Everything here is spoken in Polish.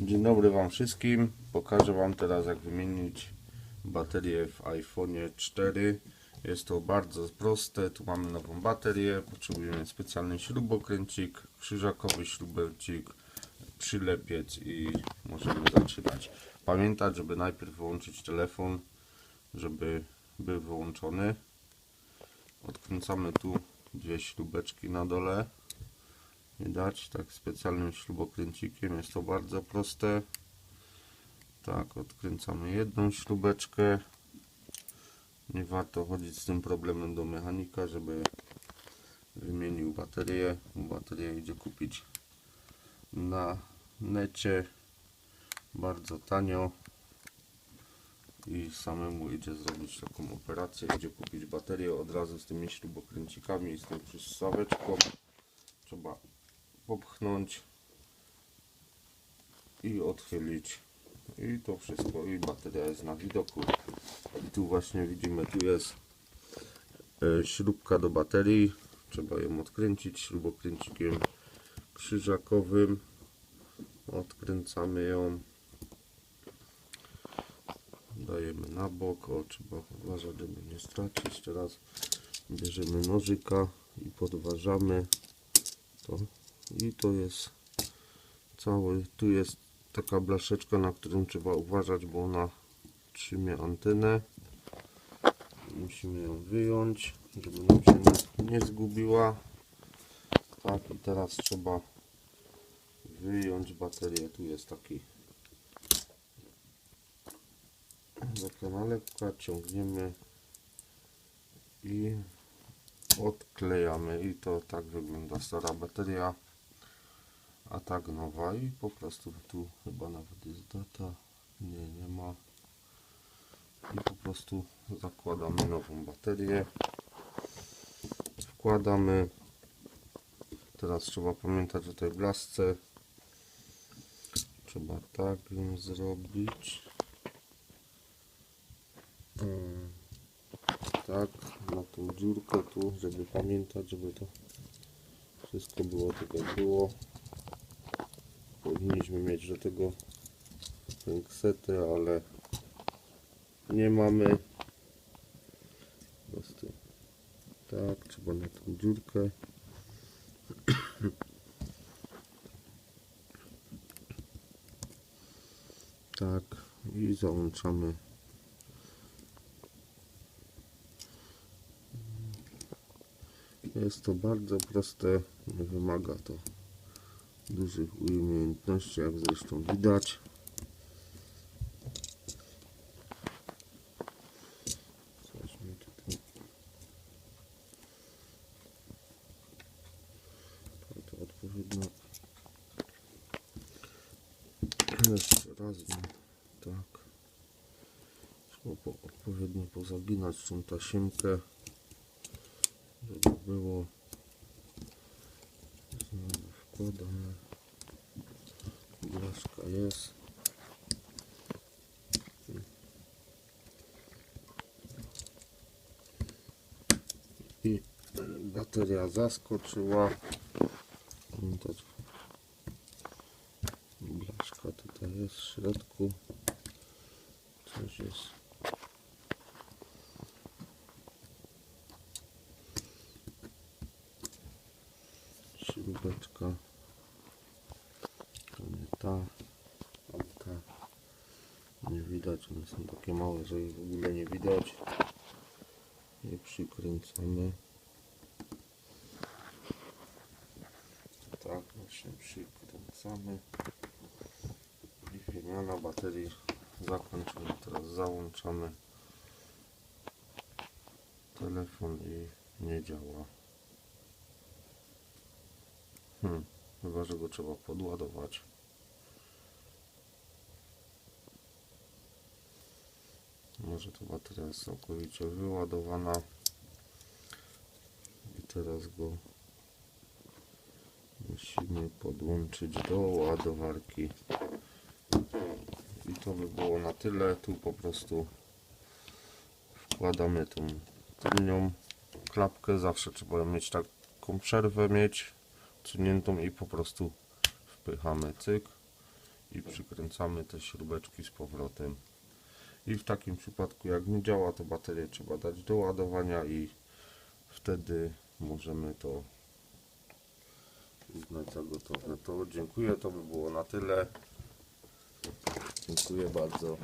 Dzień dobry Wam wszystkim. Pokażę Wam teraz jak wymienić baterię w iPhone 4. Jest to bardzo proste. Tu mamy nową baterię. Potrzebujemy specjalny śrubokręcik, krzyżakowy śrubełcik, przylepiec i możemy zaczynać. Pamiętać, żeby najpierw wyłączyć telefon, żeby był wyłączony. Odkręcamy tu dwie śrubeczki na dole widać tak specjalnym śrubokręcikiem. Jest to bardzo proste. Tak odkręcamy jedną śrubeczkę. Nie warto chodzić z tym problemem do mechanika żeby wymienił baterię. Baterię idzie kupić na necie. Bardzo tanio. I samemu idzie zrobić taką operację. Idzie kupić baterię od razu z tymi śrubokręcikami i z tą przystaweczką trzeba popchnąć i odchylić. I to wszystko i bateria jest na widoku. I tu właśnie widzimy tu jest e, śrubka do baterii. Trzeba ją odkręcić śrubokręcikiem krzyżakowym. Odkręcamy ją. Dajemy na bok. O trzeba uważać żeby nie stracić. Teraz bierzemy nożyka i podważamy to i to jest cały tu jest taka blaszeczka na którą trzeba uważać bo ona trzymie antenę musimy ją wyjąć żeby nam się nie, nie zgubiła. Tak i teraz trzeba wyjąć baterię. Tu jest taki taka nalepka ciągniemy i odklejamy. I to tak wygląda stara bateria a tak nowa i po prostu tu chyba nawet jest data. Nie, nie ma. I po prostu zakładamy nową baterię. Wkładamy. Teraz trzeba pamiętać o tej blasce. Trzeba tak ją zrobić. Mm, tak na tą dziurkę tu żeby pamiętać żeby to wszystko było tak było powinniśmy mieć do tego pęksetę, ale nie mamy. Tak, trzeba na tą dziurkę. Tak i załączamy. Jest to bardzo proste nie wymaga to dużych umiejętności, jak zresztą widać. Odpowiednio... Jeszcze raz, tak. Po, odpowiednio pozaginać tą tasiemkę, żeby było znowu wkładamy blaszka jest. I bateria zaskoczyła. Pamiętać blaszka tutaj jest w środku. Coś jest ta tamta nie widać one są takie małe że ich w ogóle nie widać. I przykręcamy. Tak właśnie przykręcamy. I wymiana baterii zakończona teraz załączamy. Telefon i nie działa. Hmm, chyba, że go trzeba podładować. Może to bateria jest całkowicie wyładowana. I teraz go musimy podłączyć do ładowarki. I to by było na tyle. Tu po prostu wkładamy tą tylnią klapkę. Zawsze trzeba mieć taką przerwę mieć odsuniętą i po prostu wpychamy cyk i przykręcamy te śrubeczki z powrotem. I w takim przypadku jak nie działa to baterię trzeba dać do ładowania i wtedy możemy to uznać za gotowe. To dziękuję, to by było na tyle. Dziękuję bardzo.